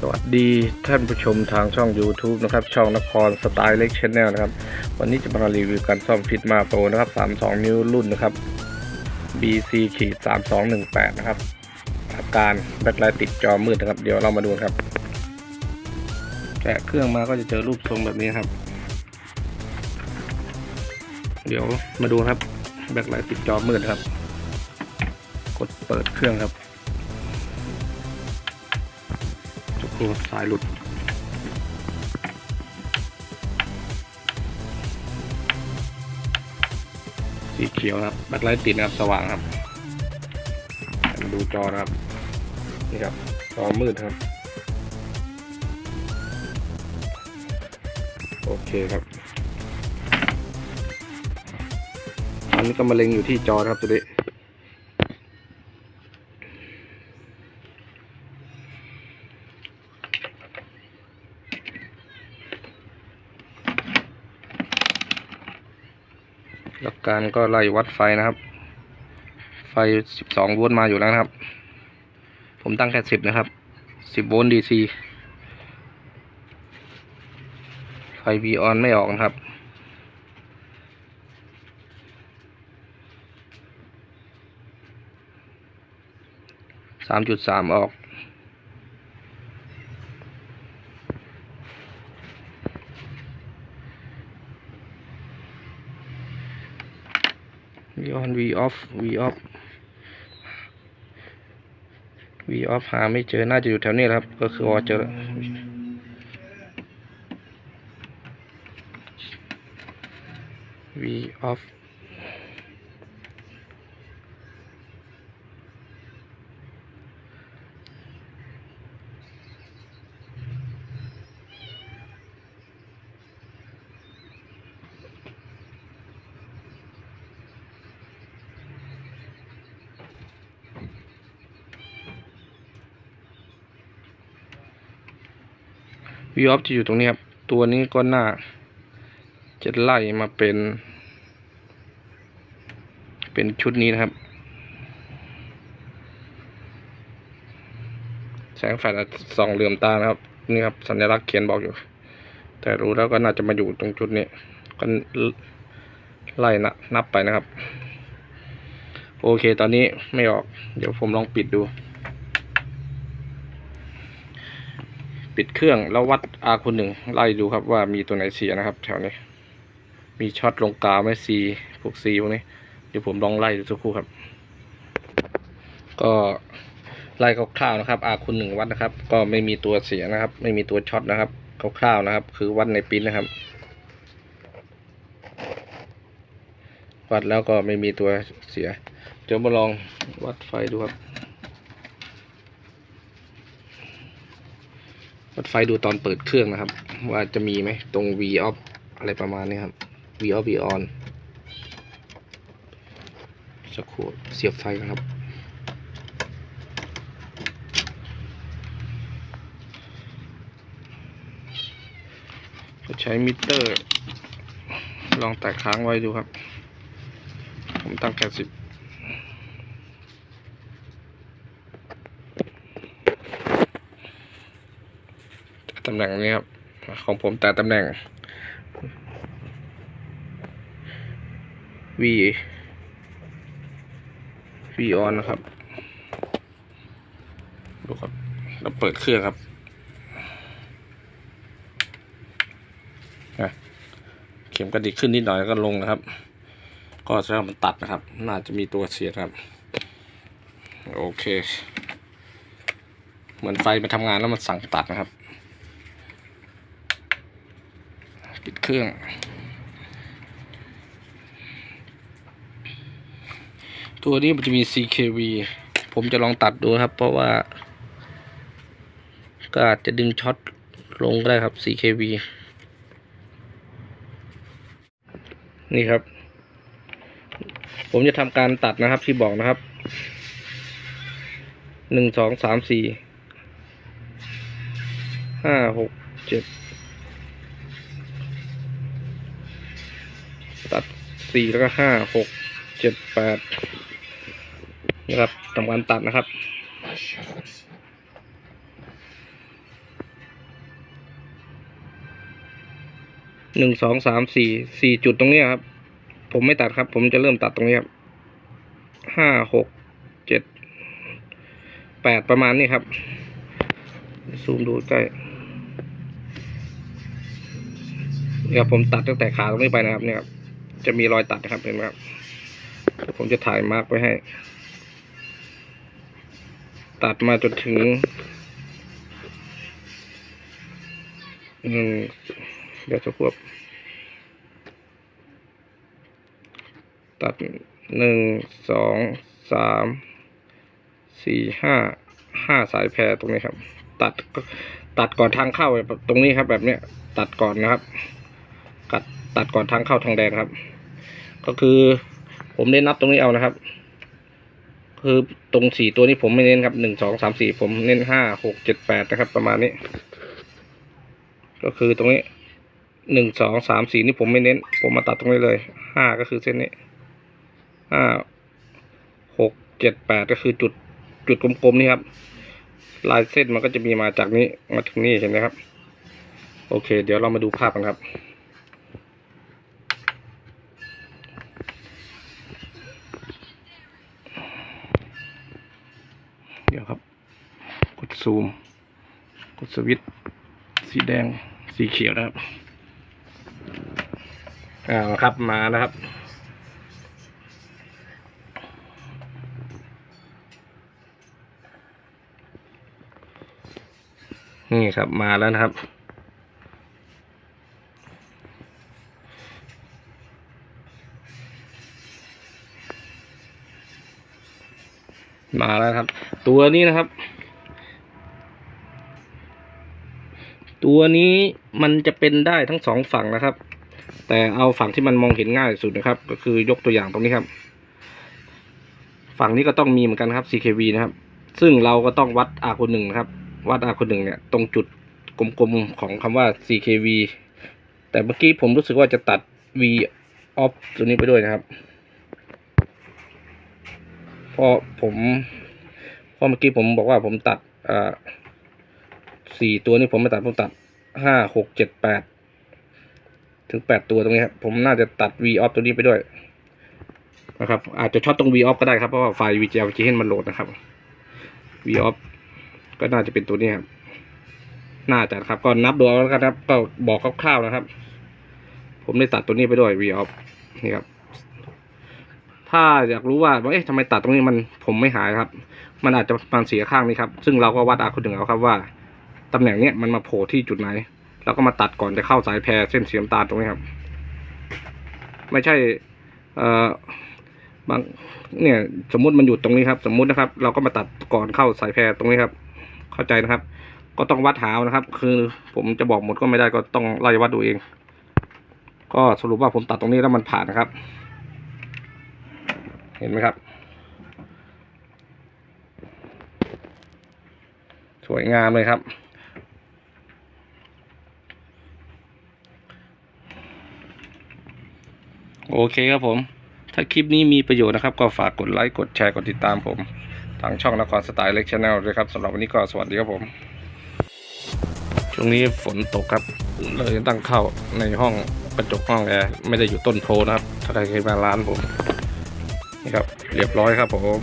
สวัสดีท่านผู้ชมทางช่อง YouTube นะครับ ช่องนครสไตล์เล็กชแนลนะครับ วันนี้จะมารีวิวการซ่อมฟิตมาโปรนะครับ 32 นิ้วรุ่นนะครับ BC ขีด3218 นะครับ อาการแบ็คไลท์ติดจอมืดนะครับ เดี๋ยวเรามาดูครับแกะเครื่องมาก็จะเจอรูปทรงแบบนี้ครับ เดี๋ยวมาดูครับ แบ็คไลท์ติดจอมืดครับ กดเปิดเครื่องครับ จุกรูสายหลุด สีเขียวครับแบ็คไลท์ติดนะครับ สว่างครับมาดูจอนะครับ นี่ครับ จอมืดครับ โอเคครับอันนี้ก็มาเล็งอยู่ที่จอครับตัวนี้ หลักการก็ไล่วัดไฟนะครับ ไฟ 12 โวลต์มาอยู่แล้วนะครับ ผมตั้งแค่ 10 นะครับ 10 โวลต์ DC ไฟ V on ไม่ออกนะครับ3.3ออก V on V off V off V off หาไม่เจอ น่าจะอยู่แถวนี้ครับ ก็คือวอเจอวีออฟ V off V off จะอยู่ตรงนี้ครับ ตัวนี้ก็น่า จะไล่มาเป็น เป็นชุดนี้นะครับ แสงแฟลชส่องเหลื่อมตานะครับ นี่ครับ สัญลักษณ์เขียนบอกอยู่ แต่รู้แล้วก็น่าจะมาอยู่ตรงจุดนี้ ก็ไล่นะนับไปนะครับ โอเคตอนนี้ไม่ออก เดี๋ยวผมลองปิดดู ปิดเครื่องแล้ววัด R คูณหนึ่งไล่ดูครับว่ามีตัวไหนเสียนะครับ แถวนี้ มีช็อตลงกาไหมซีพวกซีพวกนี้ เดี๋ยวผมลองไล่ดูสักครู่ครับ ก็ไล่คร่าวๆนะครับ R คูณหนึ่งวัดนะครับ ก็ไม่มีตัวเสียนะครับ ไม่มีตัวช็อตนะครับคร่าวๆนะครับ คือวัดในปิ้นนะครับ วัดแล้วก็ไม่มีตัวเสีย เดี๋ยวมาลองวัดไฟดูครับ วัดไฟดูตอนเปิดเครื่องนะครับ ว่าจะมีไหมตรง V off อะไรประมาณนี้ครับ V off V on สักครู่เสียบไฟครับ ใช้มิเตอร์ ลองแตะค้างไว้ดูครับ ผมตั้งแค่สิบ ตำแหน่งนี้ครับ ของผมแต่ตำแหน่ง V V on นะครับ ดูครับเราเปิดเครื่องครับนะเข็มกระดิกขึ้นนิดหน่อยแล้วก็ลงนะครับ ก็แสดงว่ามันตัดนะครับ น่าจะมีตัวเสียครับ โอเค เหมือนไฟมันทำงานแล้วมันสั่งตัดนะครับ ปิด เครื่อง ตัวนี้มันจะมี CKV ผมจะลองตัดดูครับ เพราะว่า ก็อาจจะดึงช็อตลงก็ได้ครับ CKV นี่ครับ ผมจะทำการตัดนะครับที่บอกนะครับหนึ่งสองสามสี่ห้าหกเจ็ด ตัดสี่แล้วก็ห้าหกเจ็ดแปดนะครับทำการตัดนะครับหนึ่งสองสามสี่สี่จุดตรงนี้ครับ ผมไม่ตัดครับ ผมจะเริ่มตัดตรงนี้ครับห้าหกเจ็ดแปดประมาณนี้ครับ ซูมดูใกล้เนี่ยผมตัดตั้งแต่ขาตรงนี้ไปนะครับเนี่ยครับ จะมีรอยตัดนะครับเห็นไหมครับผมจะถ่ายมาร์กไว้ให้ ตัดมาจนถึงหนึ่งเดี๋ยวจะควบ ตัดหนึ่งสองสามสี่ห้าห้าสายแพรตรงนี้ครับ ตัดตัดก่อนทางเข้าตรงนี้ครับแบบเนี้ยตัดก่อนนะครับ ตัดก่อนทางเข้าทางแดงครับ ก็คือผมได้นับตรงนี้เอานะครับ คือตรงสี่ตัวนี้ผมไม่เน้นครับหนึ่งสองสามสี่ผมเน้นห้าหกเจ็ดแปดนะครับ ประมาณนี้ ก็คือตรงนี้หนึ่งสองสามสี่นี่ผมไม่เน้น ผมมาตัดตรงนี้เลยห้าก็คือเส้นนี้ห้าหกเจ็ดแปดก็คือจุดจุดกลมๆนี่ครับ ลายเส้นมันก็จะมีมาจากนี้มาถึงนี่เห็นไหมครับ โอเค เดี๋ยวเรามาดูภาพกันครับ ซูม กดสวิตช์สีแดงสีเขียวนะครับอ่าครับมานะครับ นี่ครับมาแล้วนะครับมาแล้วครับ ตัวนี้นะครับ ตัวนี้มันจะเป็นได้ทั้งสองฝั่งนะครับ แต่เอาฝั่งที่มันมองเห็นง่ายสุดนะครับ ก็คือยกตัวอย่างตรงนี้ครับ ฝั่งนี้ก็ต้องมีเหมือนกันครับ CKV นะครับ ซึ่งเราก็ต้องวัด R คนหนึ่งนะครับ วัด R คนหนึ่งเนี่ยตรงจุดกลมๆของคำว่า CKV แต่เมื่อกี้ผมรู้สึกว่าจะตัด V off ตัวนี้ไปด้วยนะครับเพราะผมเพราะเมื่อกี้ผมบอกว่าผมตัดอ่า สี่ตัวนี้ผมไม่ตัดผมตัดห้าหกเจ็ดแปดถึงแปดตัวตรงนี้ครับผมน่าจะตัด V off ตัวนี้ไปด้วยนะครับ อาจจะช็อตตรง V off ก็ได้ครับ เพราะว่าไฟล์ VGL จะเห็นมันโหลดนะครับ V off ก็น่าจะเป็นตัวนี้ครับน่าจะครับ ก็นับดูแล้วกันครับ ก็บอกคร่าวๆนะครับ ผมได้ตัดตัวนี้ไปด้วย V off นี่ครับถ้าอยากรู้ว่าว่าเอ๊ะทำไมตัดตรงนี้มันผมไม่หายครับ มันอาจจะมันเสียข้างนี้ครับ ซึ่งเราก็วัดอาคนหนึ่งเอาครับว่า ตำแหน่งเนี้ยมันมาโผล่ที่จุดไหน แล้วก็มาตัดก่อนจะเข้าสายแพรเส้นสีน้ำตาลตรงนี้ครับ ไม่ใช่ เอ่อบางเนี่ยสมมุติมันอยู่ตรงนี้ครับ สมมุตินะครับ เราก็มาตัดก่อนเข้าสายแพรตรงนี้ครับ เข้าใจนะครับ ก็ต้องวัดหาเอานะครับ คือผมจะบอกหมดก็ไม่ได้ก็ต้องไล่วัดดูเอง ก็สรุปว่าผมตัดตรงนี้แล้วมันผ่านนะครับ เห็นไหมครับ สวยงามเลยครับ โอเคครับผม ถ้าคลิปนี้มีประโยชน์นะครับ ก็ฝากกดไลค์ กดแชร์ กดติดตามผม ทางช่องนครสไตล์เล็กชาแนลด้วยครับสำหรับวันนี้ก็สวัสดีครับผม ช่วงนี้ฝนตกครับ เลยตั้งเข้าในห้องกระจกห้องแอร์ไม่ได้อยู่ต้นโพนะครับ ถ้าใครเคยมาร้านผม นี่ครับ เรียบร้อยครับผม